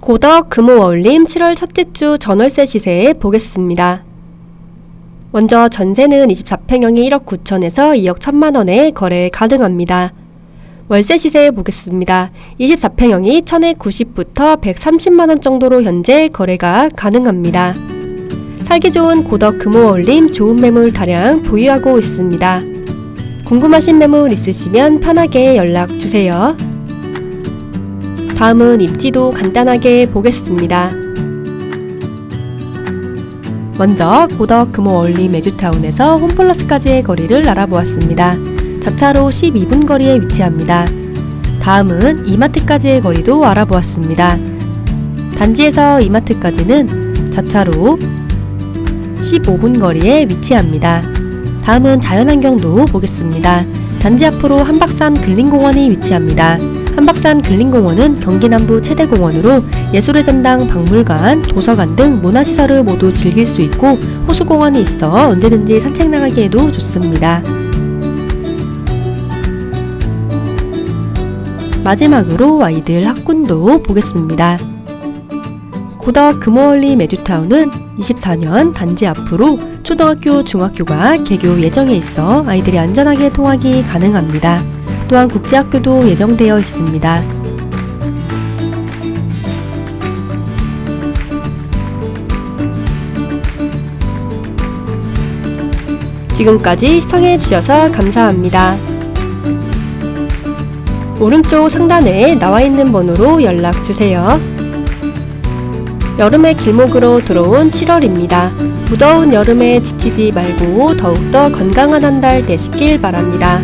고덕 금호어울림 7월 첫째 주 전월세 시세 보겠습니다. 먼저 전세는 24평형이 1억 9천에서 2억 1천만 원에 거래 가능합니다. 월세 시세 보겠습니다. 24평형이 1000에 90부터 130만 원 정도로 현재 거래가 가능합니다. 살기 좋은 고덕 금호어울림 좋은 매물 다량 보유하고 있습니다. 궁금하신 매물 있으시면 편하게 연락 주세요. 다음은 입지도 간단하게 보겠습니다. 먼저 고덕 금호어울림 에듀타운에서 홈플러스까지의 거리를 알아보았습니다. 자차로 12분 거리에 위치합니다. 다음은 이마트까지의 거리도 알아보았습니다. 단지에서 이마트까지는 자차로 15분 거리에 위치합니다. 다음은 자연환경도 보겠습니다. 단지 앞으로 한박산 근린공원이 위치합니다. 한박산 근린공원은 경기 남부 최대 공원으로 예술의 전당, 박물관, 도서관 등 문화시설을 모두 즐길 수 있고 호수공원이 있어 언제든지 산책 나가기에도 좋습니다. 마지막으로 아이들 학군도 보겠습니다. 고덕 금호월리 메듀타운은 24년 단지 앞으로 초등학교, 중학교가 개교 예정에 있어 아이들이 안전하게 통학이 가능합니다. 또한 국제학교도 예정되어 있습니다. 지금까지 시청해 주셔서 감사합니다. 오른쪽 상단에 나와 있는 번호로 연락 주세요. 여름의 길목으로 들어온 7월입니다. 무더운 여름에 지치지 말고 더욱더 건강한 한 달 되시길 바랍니다.